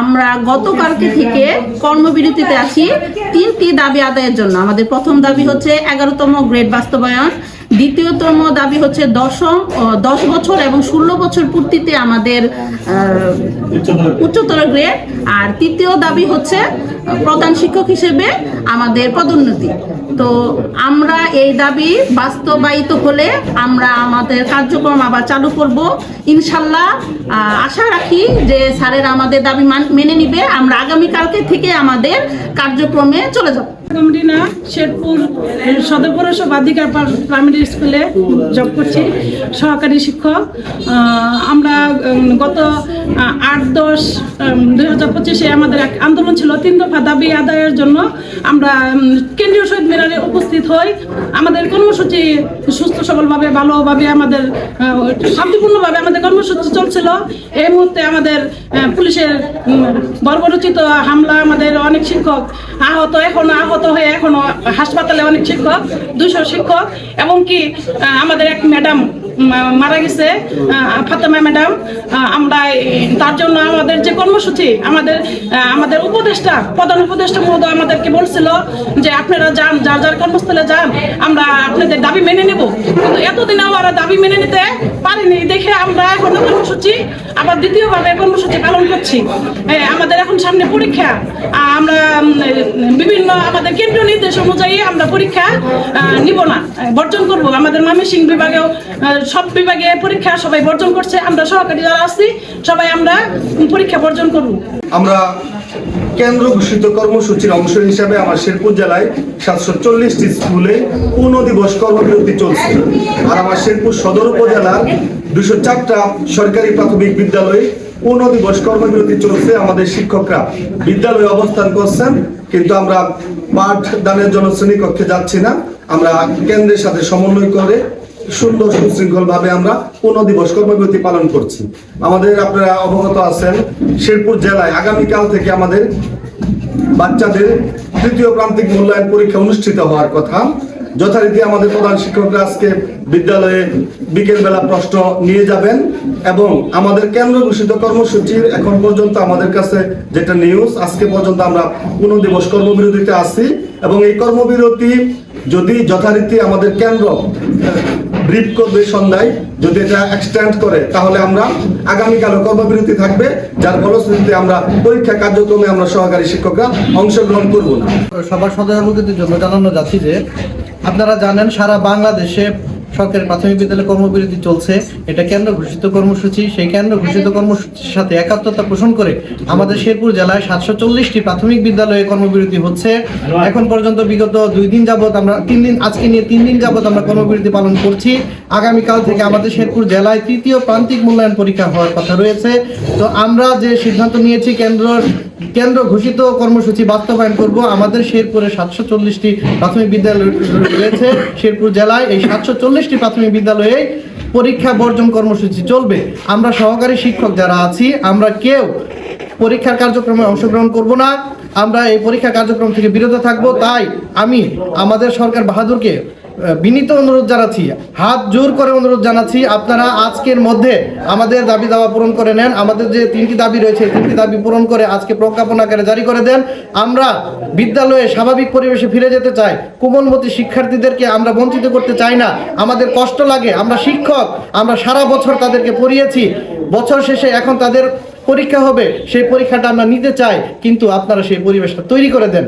আমরা গতকালকে থেকে কর্মবিরতিতে আছি তিনটি দাবি আদায়ের জন্য। আমাদের প্রথম দাবি হচ্ছে এগারোতম গ্রেড বাস্তবায়ন, দ্বিতীয়তম দাবি হচ্ছে দশম দশ বছর এবং ষোলো বছর পূর্তিতে আমাদের উচ্চতর গ্রেড। আর তৃতীয় দাবি হচ্ছে প্রধান শিক্ষক হিসেবে আমাদের পদোন্নতি। তো আমরা এই দাবি বাস্তবায়িত হলে আমরা আমাদের কার্যক্রম আবার চালু করব। ইনশাল্লাহ আশা রাখি যে স্যারের আমাদের দাবি মান- নিবে। আমরা আগামীকালকে থেকে আমাদের কার্যক্রমে চলে যাব। কমরিনা শেরপুর সদর পৌরসভা প্রাইমারি স্কুলে জব করছি, সহকারী শিক্ষক। আমরা গত আট দশ দুই হাজার পঁচিশে আমাদের এক আন্দোলন ছিল, তিন দফা দাবি আদায়ের জন্য আমরা কেন্দ্রীয় শহীদ মিনারে উপস্থিত হই। আমাদের কর্মসূচি সুস্থ, সবলভাবে, ভালোভাবে আমাদের শান্তিপূর্ণভাবে আমাদের কর্মসূচি চলছিল। এই মুহূর্তে আমাদের পুলিশের বর্বরচিত হামলা আমাদের অনেক শিক্ষক আহত, এখন আহত হয়ে এখনও হাসপাতালে অনেক শিক্ষক দুশো শিক্ষক এবং কি আমাদের এক ম্যাডাম মারা গেছে ফাতেমা ম্যাডাম আমরা তার জন্য আমাদের যে কর্মসূচি, আমাদের আমাদের উপদেষ্টা, প্রধান উপদেষ্টা মহোদয় আমাদেরকে বলছিল যে আপনারা যান, যার যার কর্মস্থলে যান, আমরা আপনাদের দাবি মেনে নেব। কিন্তু এতদিন আমরা দাবি মেনে নিতে পারিনি, দেখে আমরা এখন কর্মসূচি, আবার দ্বিতীয়ভাবে কর্মসূচি পালন করছি। আমাদের এখন সামনে পরীক্ষা আমরা আমাদের কেন্দ্রীয় নির্দেশ অনুযায়ী আমরা পরীক্ষা নিব না, বর্জন করব। আমাদের ময়মনসিং বিভাগেও সব বিভাগে পরীক্ষা সবাই বর্জন করছে। আমরা সহকারী যারা আছি, সবাই আমরা পরীক্ষা বর্জন করব। আমরা কেন্দ্র ঘোষিত কর্মসূচির অংশ হিসাবে আমার শেরপুর জেলায় সাতশো চল্লিশটি স্কুলে পূর্ণ দিবস কর্মবিরতি চলছে। আর আমার শেরপুর সদর উপজেলার দুশো চারটা সরকারি প্রাথমিক বিদ্যালয়ে পূর্ণ দিবস কর্মবিরতি চলছে আমাদের শিক্ষকরা। বিদ্যালয়ে অবস্থান করছেন কিন্তু আমরা পাঠ দানের জন্য শ্রেণীকক্ষে যাচ্ছি না। আমরা কেন্দ্রের সাথে সমন্বয় করে সুন্দর সুশৃঙ্খল ভাবে আমরা পূর্ণ দিবস কর্মবিরতি পালন করছি। আমাদের আপনারা অবগত আছেন, শেরপুর জেলায় আগামীকাল থেকে আমাদের বাচ্চাদের তৃতীয় প্রান্তিক মূল্যায়ন পরীক্ষা অনুষ্ঠিত হওয়ার কথা। যথারীতি আমাদের প্রধান শিক্ষকরা আজকে বিদ্যালয়ে বিকেলবেলা প্রশ্ন নিয়ে যাবেন এবং আমাদের কেন্দ্র ঘোষিত কর্মসূচির এখন পর্যন্ত আমাদের কাছে যেটা নিউজ আজকে পর্যন্ত আমরা পূর্ণ দিবস কর্মবিরতিতে আছি এবং এই কর্মবিরতি যদি যথারীতি আমাদের কেন্দ্র ব্রিফ করবে সন্ধ্যায়, যদি এটা এক্সটেন্ড করে, তাহলে আমরা আগামীকালও কর্মবিরতি থাকবে, যার ফলশ্রুতিতে আমরা পরীক্ষা কার্যক্রমে আমরা সহকারী শিক্ষকরা অংশগ্রহণ করব না। সবার সদয় সদয়াবগতির জন্য জানানো যাচ্ছি যে আপনারা জানেন সারা বাংলাদেশে সরকারি প্রাথমিক বিদ্যালয়ে কর্মবিরতি চলছে। এটা কেন্দ্র ঘোষিত কর্মসূচি। সেই কেন্দ্র ঘোষিত কর্মসূচির সাথে একাত্মতা পোষণ করে আমাদের শেরপুর জেলায় সাতশো চল্লিশটি প্রাথমিক বিদ্যালয়ে কর্মবিরতি হচ্ছে। এখন পর্যন্ত বিগত দুই দিন যাবত আমরা তিন দিন, আজকে নিয়ে তিন দিন যাবত আমরা কর্মবিরতি পালন করছি। আগামীকাল থেকে আমাদের শেরপুর জেলায় তৃতীয় প্রান্তিক মূল্যায়ন পরীক্ষা হওয়ার কথা রয়েছে। তো আমরা যে সিদ্ধান্ত নিয়েছি, কেন্দ্রর কেন্দ্র ঘোষিত কর্মসূচি বাস্তবায়ন করব। আমাদের শেরপুরে সাতশো চল্লিশটি প্রাথমিক বিদ্যালয় রয়েছে। শেরপুর জেলায় এই সাতশো চল্লিশটি প্রাথমিক বিদ্যালয়ে পরীক্ষা বর্জন কর্মসূচি চলবে। আমরা সহকারী শিক্ষক যারা আছি, আমরা কেউ পরীক্ষার কার্যক্রমে অংশগ্রহণ করব না। আমরা এই পরীক্ষা কার্যক্রম থেকে বিরত থাকব। তাই আমি, আমাদের সরকার বাহাদুরকে বিনীত অনুরোধ জানাচ্ছি। হাত জোর করে অনুরোধ জানাচ্ছি, আপনারা আজকের মধ্যে আমাদের দাবি দাওয়া পূরণ করে নেন। আমাদের যে তিনটি দাবি রয়েছে তিনটি দাবি পূরণ করে আজকে প্রজ্ঞাপন আকারে জারি করে দেন। আমরা বিদ্যালয়ে স্বাভাবিক পরিবেশে ফিরে যেতে চাই। কোমলমতি শিক্ষার্থীদেরকে আমরা বঞ্চিত করতে চাই না। আমাদের কষ্ট লাগে, আমরা শিক্ষক, আমরা সারা বছর তাদেরকে পড়িয়েছি। বছর শেষে এখন তাদের পরীক্ষা হবে, সেই পরীক্ষাটা আমরা নিতে চাই, কিন্তু আপনারা সেই পরিবেশটা তৈরি করে দেন।